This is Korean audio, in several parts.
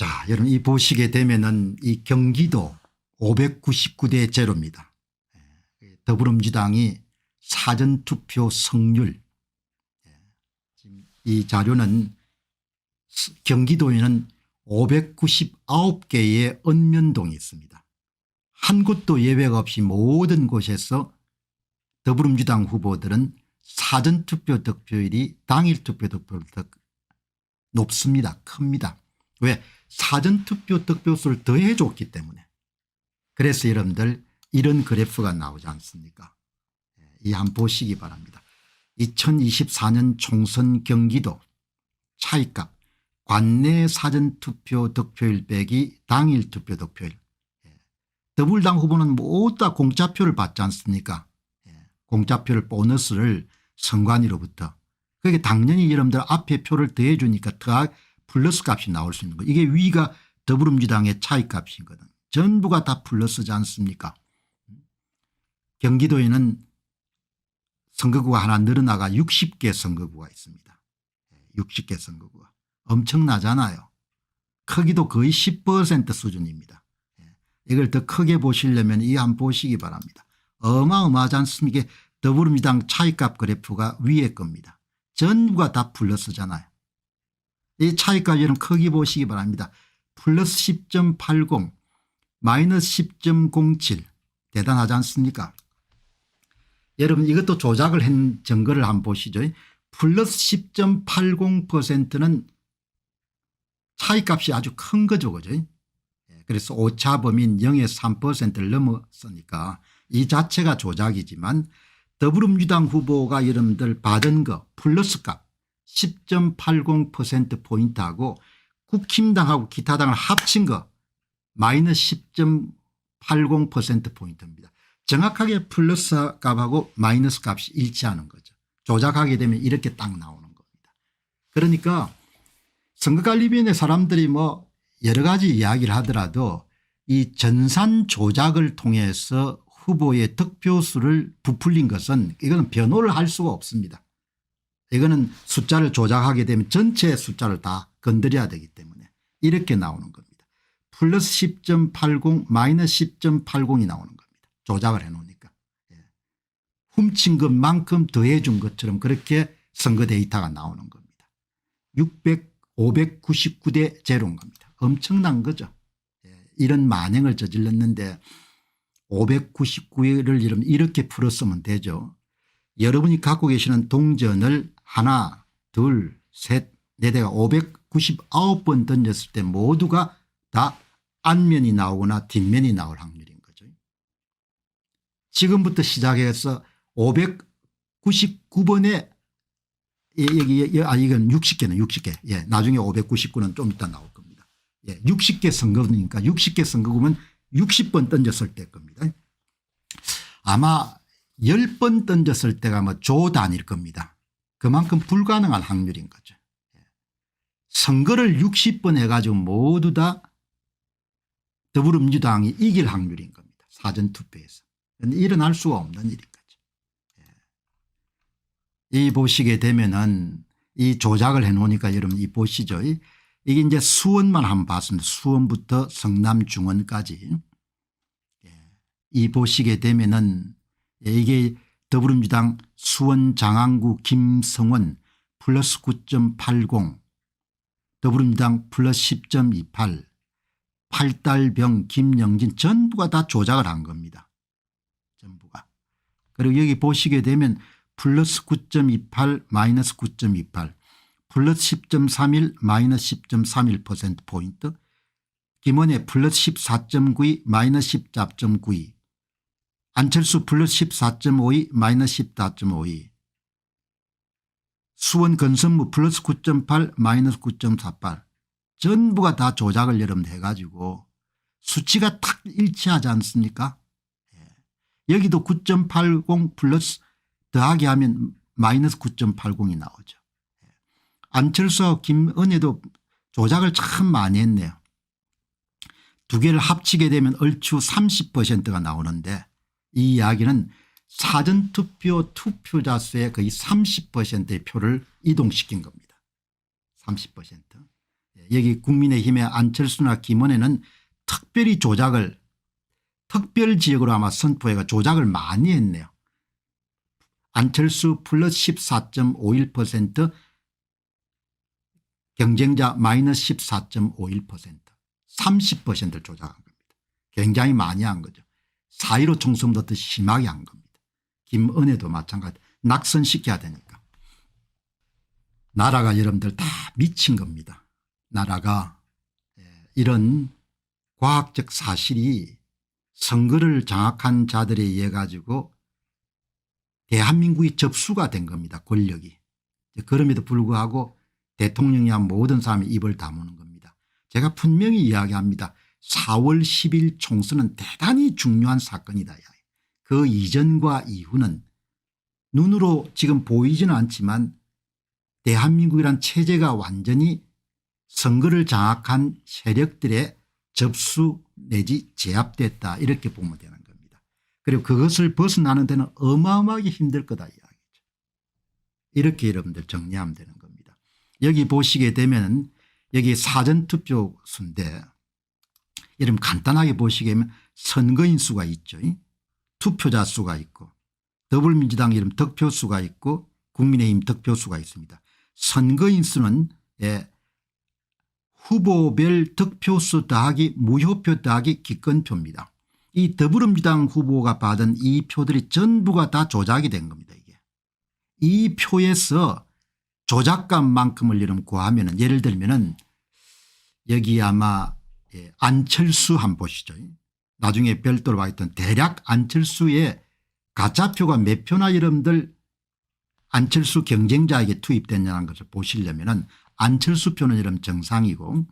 자, 여러분 이 보시게 되면은 이 경기도 599대 제로입니다. 예, 더불어민주당이 사전투표 성률 예, 이 자료는 스- 경기도에는 599개의 읍면동이 있습니다. 한 곳도 예외가 없이 모든 곳에서 더불어민주당 후보들은 사전투표 득표율이 당일 투표 득표율보다 높습니다. 큽니다. 왜? 사전투표 득표수를 더해 줬기 때문에. 그래서 여러분들 이런 그래프가 나오지 않습니까? 이 한 보시기 바랍니다. 2024년 총선 경기도 차이값 관내 사전투표 득표율 빼기 당일 투표 득표율 예. 더불당 후보는 모두 다 공짜표를 받지 않습니까 예. 공짜표를 보너스를 선관위로부터 그게 당연히 여러분들 앞에 표를 더해 주니까 더 플러스 값이 나올 수 있는 거예요. 이게 위가 더불어민주당의 차이값이거든. 전부가 다 플러스지 않습니까 경기도에는 선거구가 하나 늘어나가 60개 선거구가 있습니다. 60개 선거구가. 엄청나잖아요. 크기도 거의 10% 수준입니다. 예. 이걸 더 크게 보시려면 이 한 보시기 바랍니다. 어마어마하지 않습니까? 더불어민주당 차이값 그래프가 위에 겁니다. 전부가 다 플러스잖아요. 이 차이값 여러분 크기 보시기 바랍니다. 플러스 10.80 마이너스 10.07 대단하지 않습니까? 여러분 이것도 조작을 한 증거를 한번 보시죠. 플러스 10.80%는 차이값이 아주 큰 거죠. 그죠? 예, 그래서 오차 범인 0에서 3%를 넘었으니까 이 자체가 조작이지만 더불어민주당 후보가 여러분들 받은 거 플러스 값 10.80% 포인트하고 국힘당하고 기타 당을 합친 거 마이너스 10.80% 포인트입니다. 정확하게 플러스 값하고 마이너스 값이 일치하는 거죠. 조작하게 되면 이렇게 딱 나오는 겁니다. 그러니까 선거관리위원회 사람들이 뭐 여러 가지 이야기를 하더라도 이 전산 조작을 통해서 후보의 득표수를 부풀린 것은 이거는 변호를 할 수가 없습니다. 이거는 숫자를 조작하게 되면 전체 숫자를 다 건드려야 되기 때문에 이렇게 나오는 겁니다. 플러스 10.80 마이너스 10.80이 나오는 겁니다. 조작을 해놓으니까. 예. 훔친 것만큼 더해 준 것처럼 그렇게 선거 데이터가 나오는 겁니다. 600, 599대 제로인 겁니다. 엄청난 거죠. 예. 이런 만행을 저질렀는데 599를 여러분 이렇게 풀었으면 되죠. 여러분이 갖고 계시는 동전을 하나 둘셋 네 대가 599번 던졌을 때 모두가 다 앞면이 나오거나 뒷면이 나올 확률인 거죠. 지금부터 시작해서 599번에 여기, 여기 아 이건 60개는 60개 예 나중에 599는 좀 이따 나올 겁니다. 예 60개 선거니까 60개 선거구면 60번 던졌을 때 겁니다. 아마 10번 던졌을 때가 뭐 조 단일 겁니다. 그만큼 불가능한 확률인 거죠. 예. 선거를 60번 해가지고 모두 다 더불어민주당이 이길 확률인 겁니다. 사전투표에서. 일어날 수가 없는 일인 거죠. 예. 이 보시게 되면은 이 조작을 해놓으니까 여러분 이 보시죠. 이- 이게 이제 수원만 한번 봤습니다. 수원부터 성남 중원까지. 예. 이 보시게 되면은 예, 이게 더불어민주당 수원 장안구 김성원 플러스 9.80 더불어민주당 플러스 10.28 팔달병 김영진 전부가 다 조작을 한 겁니다. 전부가. 그리고 여기 보시게 되면 플러스 9.28 마이너스 9.28 플러스 10.31 마이너스 10.31% 포인트 김원혜 플러스 14.92 마이너스 14.92 안철수 플러스 14.52 마이너스 14.52 수원 건선무 플러스 9.8 마이너스 9.48 전부가 다 조작을 여러분 해가지고 수치가 탁 일치하지 않습니까 예. 여기도 9.80 플러스 더하기 하면 마이너스 9.80이 나오죠. 예. 안철수와 김은혜도 조작을 참 많이 했네요. 두 개를 합치게 되면 얼추 30%가 나오는데 이 이야기는 사전투표 투표자 수의 거의 30%의 표를 이동시킨 겁니다. 30%. 예, 여기 국민의힘의 안철수나 김원혜는 특별히 조작을 특별 지역으로 아마 선포해가 조작을 많이 했네요. 안철수 플러스 14.51% 경쟁자 마이너스 14.51% 30%를 조작한 겁니다. 굉장히 많이 한 거죠. 4.15 총선보다 더 심하게 한 겁니다. 김은혜도 마찬가지 낙선시켜야 되니까. 나라가 여러분들 다 미친 겁니다. 나라가 예, 이런 과학적 사실이 선거를 장악한 자들에 의해 가지고 대한민국이 접수가 된 겁니다. 권력이. 그럼에도 불구하고 대통령이야 모든 사람이 입을 다무는 겁니다. 제가 분명히 이야기합니다. 4월 10일 총선은 대단히 중요한 사건이다. 그 이전과 이후는 눈으로 지금 보이지는 않지만 대한민국이란 체제가 완전히 선거를 장악한 세력들의 접수 내지 제압됐다 이렇게 보면 되는 겁니다. 그리고 그것을 벗어나는 데는 어마어마하게 힘들 거다 이야기죠. 이렇게 여러분들 정리하면 되는 겁니다. 여기 보시게 되면 여기 사전투표 수인데 여러분 간단하게 보시게 되면 선거인 수가 있죠. 투표자 수가 있고 더불어민주당 이름 득표수가 있고 국민의힘 득표수가 있습니다. 선거인 수는 예, 후보별 득표수 더하기 무효표 더하기 기권표입니다. 이 더불어민주당 후보가 받은 이 표들이 전부가 다 조작이 된 겁니다. 이게. 이 표에서 조작감만큼을 여러분 구하면 예를 들면 여기 아마 예, 안철수 한 보시죠. 나중에 별도로 와 있던 대략 안철수의 가짜표가 몇 표나 여러분들 안철수 경쟁자에게 투입됐냐는 것을 보시려면 안철수 표는 여러분 정상이고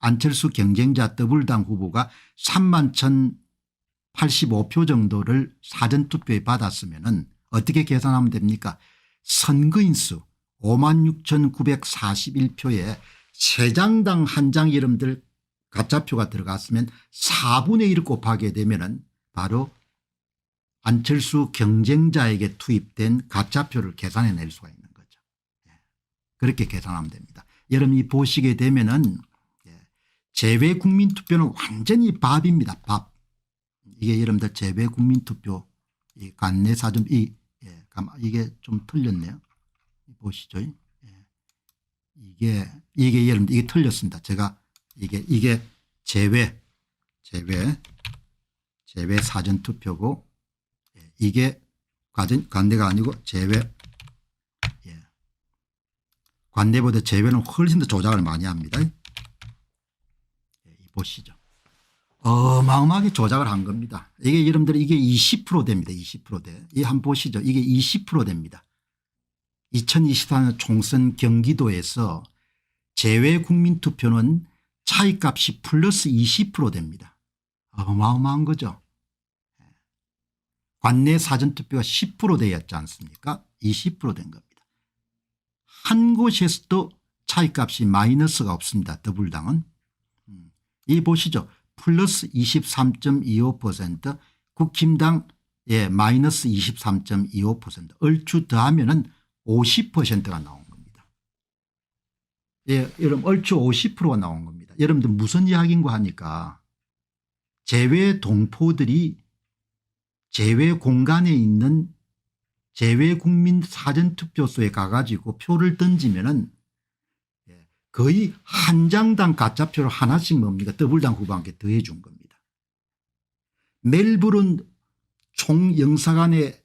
안철수 경쟁자 더불당 후보가 3만 1,085표 정도를 사전투표에 받았으면 어떻게 계산하면 됩니까 선거인수 5만 6,941표에 세 장당 한장 여러분들 가짜표가 들어갔으면 4분의 1 곱하게 되면 바로 안철수 경쟁자에게 투입된 가짜표를 계산해낼 수가 있는 거죠. 예. 그렇게 계산하면 됩니다. 여러분이 보시게 되면은 예. 제외 국민투표는 완전히 밥입니다. 밥. 이게 여러분들 제외 국민투표 이 관내사전 이 예. 이게 좀 틀렸네요. 보시죠. 예. 이게 이게 여러분들 이게 틀렸습니다. 제가 이게 이게 제외 제외 제외 사전 투표고 예, 이게 관전, 관대가 아니고 제외 예. 관대보다 제외는 훨씬 더 조작을 많이 합니다. 예, 보시죠. 어마어마하게 조작을 한 겁니다. 이게 여러분들 이게 20% 됩니다. 20% 돼. 이 한번 보시죠. 이게 20% 됩니다. 2024년 총선 경기도에서 제외 국민투표는 차이값이 플러스 20% 됩니다. 어마어마한 거죠. 관내 사전투표가 10% 되었지 않습니까 20%된 겁니다. 한 곳에서도 차이값이 마이너스가 없습니다. 더불당은. 음. 이 보시죠. 플러스 23.25% 국힘당 예, 마이너스 23.25% 얼추 더하면 은 50%가 나온 겁니다. 예, 여러분 얼추 50%가 나온 겁니다. 여러분들 무슨 이야기인가 하니까 제외 동포들이 제외 공간에 있는 제외 국민 사전투표소에 가가지고 표를 던지면은 예, 거의 한 장당 가짜표를 하나씩 뭡니까 더블당 후보한테 더해 준 겁니다. 멜버른 총영사관에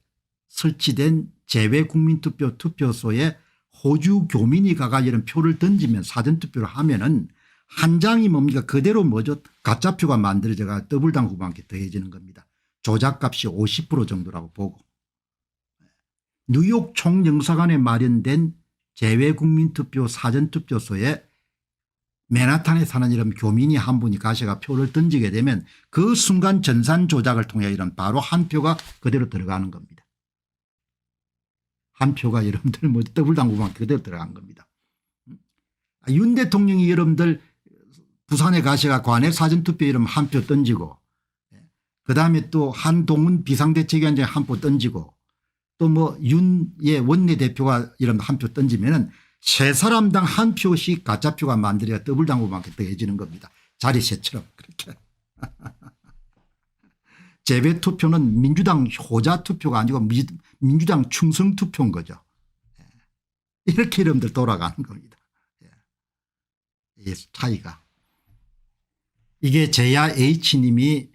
설치된 제외 국민투표 투표소에 호주 교민이 가가 이런 표를 던지면 사전투표를 하면은 한 장이 뭡니까 그대로 뭐죠 가짜표가 만들어져가 더블당 후보한테 더해지는 겁니다. 조작값이 50% 정도라고 보고 뉴욕 총영사관에 마련된 재외국민투표 사전투표소에 맨하탄에 사는 이런 교민이 한 분이 가셔가 표를 던지게 되면 그 순간 전산 조작을 통해 이런 바로 한 표가 그대로 들어가는 겁니다. 한 표가 여러분들 뭐 더블당구만 그대로 들어간 겁니다. 윤 대통령이 여러분들 부산에 가셔가 관내 사전투표 이름 한 표 던지고 그다음에 또 한동훈 비상대책위원장이 한표 던지고 또 뭐 윤의 원내대표가 이런 한표 던지면은 세 사람당 한 표씩 가짜표가 만들어야 더블당구만큼 더해지는 겁니다. 자리세처럼 그렇게. 재배 투표는 민주당 효자 투표가 아니고 미- 민주당 충성 투표인 거죠. 예. 이렇게 여러분들 돌아가는 겁니다. 예. 이 차이가. 이게 제야 H님이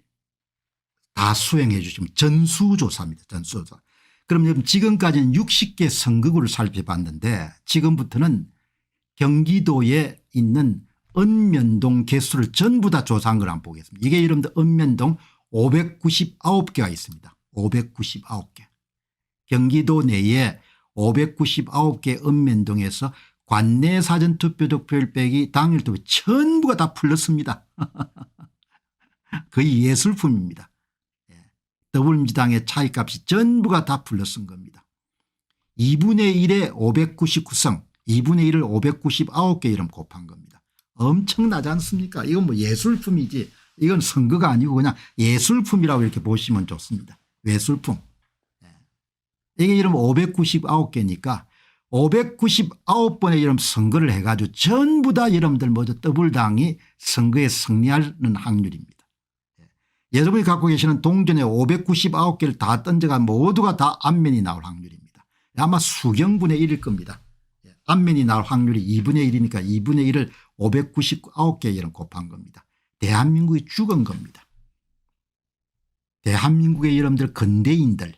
다 수행해 주시면 전수조사입니다. 전수조사. 그럼 지금까지는 60개 선거구를 살펴봤는데 지금부터는 경기도에 있는 읍면동 개수를 전부 다 조사한 걸 한번 보겠습니다. 이게 여러분들 읍면동 599개가 있습니다. 599개. 경기도 내에 599개 읍면동에서 관내 사전 투표 득표율 빼기 당일 투표 전부가 다 풀렸습니다. 거의 예술품입니다. 예. 더불민주당의 차이값이 전부가 다 풀렸은 겁니다. 2분의 1에 599성 2분의 1을 599개 이름 곱한 겁니다. 엄청나지 않습니까? 이건 뭐 예술품이지 이건 선거가 아니고 그냥 예술품이라고 이렇게 보시면 좋습니다. 예술품. 예. 이게 이름 599개니까 599번의 이름 선거를 해가지고 전부 다 여러분들 모두 더블당이 선거에 승리하는 확률입니다. 예. 여러분이 갖고 계시는 동전에 599개를 다 던져가 모두가 다 앞면이 나올 확률입니다. 아마 수경분의 1일 겁니다. 예. 앞면이 나올 확률이 2분의 1이니까 2분의 1을 599개 이름 곱한 겁니다. 대한민국이 죽은 겁니다. 대한민국의 여러분들 근대인들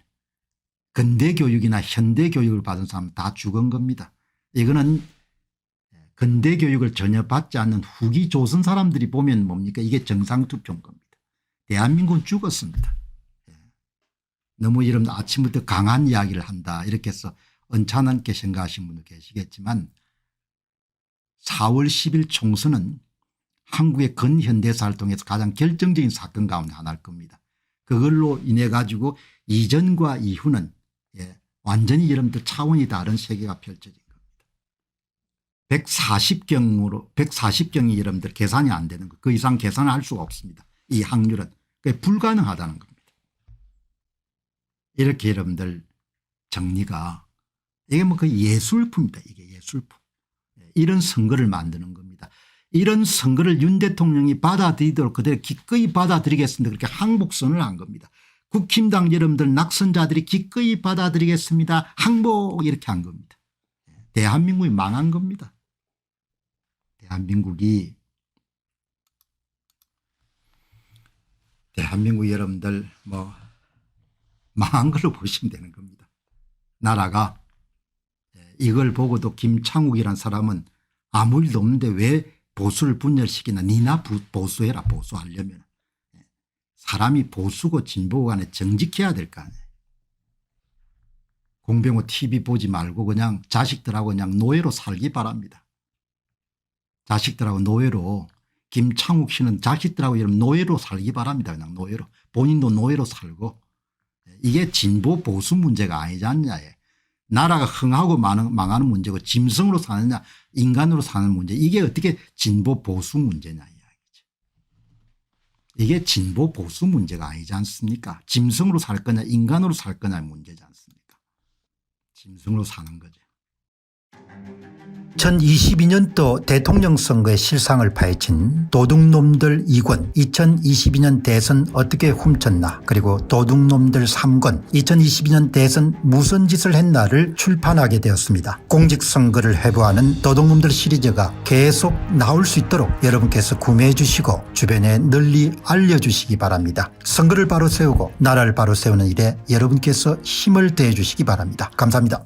근대 교육이나 현대 교육을 받은 사람 다 죽은 겁니다. 이거는 근대 교육을 전혀 받지 않는 후기 조선 사람들이 보면 뭡니까 이게 정상투표인 겁니다. 대한민국은 죽었습니다. 예. 너무 여러분 아침부터 강한 이야기를 한다 이렇게 해서 언짢게 생각하시는 분도 계시겠지만 4월 10일 총선은 한국의 근현대사를 통해서 가장 결정적인 사건 가운데 하나일 겁니다. 그걸로 인해 가지고 이전과 이후는 예, 완전히 여러분들 차원이 다른 세계가 펼쳐진 겁니다. 140경으로 140경이 여러분들 계산이 안 되는 거. 그 이상 계산을 할 수가 없습니다. 이 확률은 그게 불가능하다는 겁니다. 이렇게 여러분들 정리가 이게 뭐 그 예술품이다. 이게 예술품. 예, 이런 선거를 만드는 겁니다. 이런 선거를 윤 대통령이 받아들이도록 그대로 기꺼이 받아들이겠습니다. 그렇게 항복선을 한 겁니다. 국힘당 여러분들 낙선자들이 기꺼이 받아들이겠습니다. 항복 이렇게 한 겁니다. 대한민국이 망한 겁니다. 대한민국이 대한민국 여러분들 뭐 망한 걸로 보시면 되는 겁니다. 나라가 예, 이걸 보고도 김창욱이란 사람은 아무 일도 없는데 왜 보수를 분열시키나 니나 부- 보수해라 보수하려면 예. 사람이 보수고 진보 간에 정직해야 될 거 아니에요. 공병호 TV 보지 말고 그냥 자식들하고 그냥 노예로 살기 바랍니다. 자식들하고 노예로 김창욱 씨는 자식들하고 이런 노예로 살기 바랍니다. 그냥 노예로 본인도 노예로 살고 이게 진보 보수 문제가 아니지 않냐. 나라가 흥하고 망하는, 문제고 짐승으로 사느냐 인간으로 사는 문제 이게 어떻게 진보 보수 문제냐. 이게 진보 보수 문제가 아니지 않습니까 짐승으로 살 거냐 인간으로 살 거냐의 문제지 않습니까 짐승으로 사는 거죠. 2022년도 대통령 선거의 실상을 파헤친 도둑놈들 2권 2022년 대선 어떻게 훔쳤나 그리고 도둑놈들 3권 2022년 대선 무슨 짓을 했나를 출판하게 되었습니다. 공직선거를 해부하는 도둑놈들 시리즈가 계속 나올 수 있도록 여러분께서 구매해 주시고 주변에 널리 알려주시기 바랍니다. 선거를 바로 세우고 나라를 바로 세우는 일에 여러분께서 힘을 대해 주시기 바랍니다. 감사합니다.